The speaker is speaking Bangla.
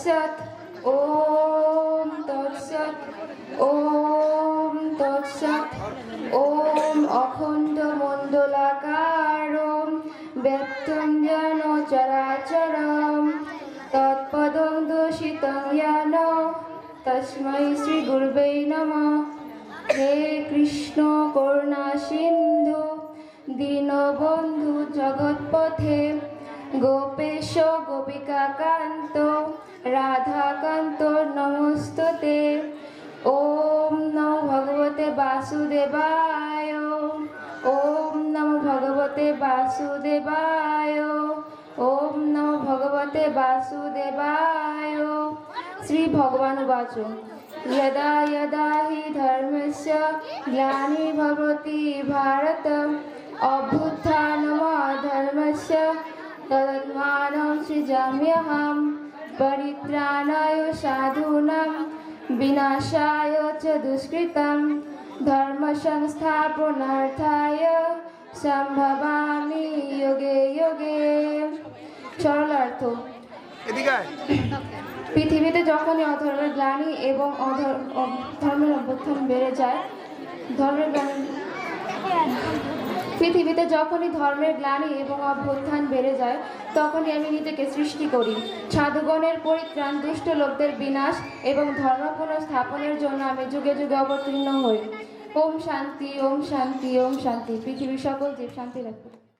তৎসৎ, ওম তৎসৎ ওম তৎসৎ, ওম অখণ্ড মণ্ডলাকারম ব্যক্তং যেন চরাচরম তৎপদং দূষিতং যেন তস্मै শ্রী গুরবে নমঃ। হে কৃষ্ণ করুণা সিন্ধু, দীনবন্ধু জগৎপথে গোপেশ গোপিকা কান্ত রাধাকান্ত নমস্ততে ওম নমো ভগবতে বাসুদেবায় ওম নমো ভগবতে বাসুদেবায় ওম নমো ভগবতে বাসুদেবায় শ্রী ভগবানুবাচ यदा यदा हि धर्मस्य ग्लानिर्भवति भारत अभ्युत्थानमधर्मस्य तदत्मानं सृजाम्यहं परित्राणाय साधूनां विनाशाय च दुष्कृतं धर्मसंस्थापनार्थाय सम्भवामि योगे योगे সরলার্থ এদিকে আয়। পৃথিবীতে যখনই অধর্মের গ্লানি এবং অধর- অ- ধর্মের অভ্যুত্থান বেড়ে যায় ধর্মের গ্লানি পৃথিবীতে যখনই ধর্মের গ্লানি এবং অভ্যুত্থান বেড়ে যায়, তখনই আমি নিজেকে সৃষ্টি করি। সাধুগণের পরিত্রাণ, দুষ্ট লোকদের বিনাশ এবং ধর্ম স্থাপনের জন্য আমি যুগে যুগে অবতীর্ণ হই। ওম শান্তি ওম শান্তি ওম শান্তি। পৃথিবীর সকল জীব শান্তি রাখবে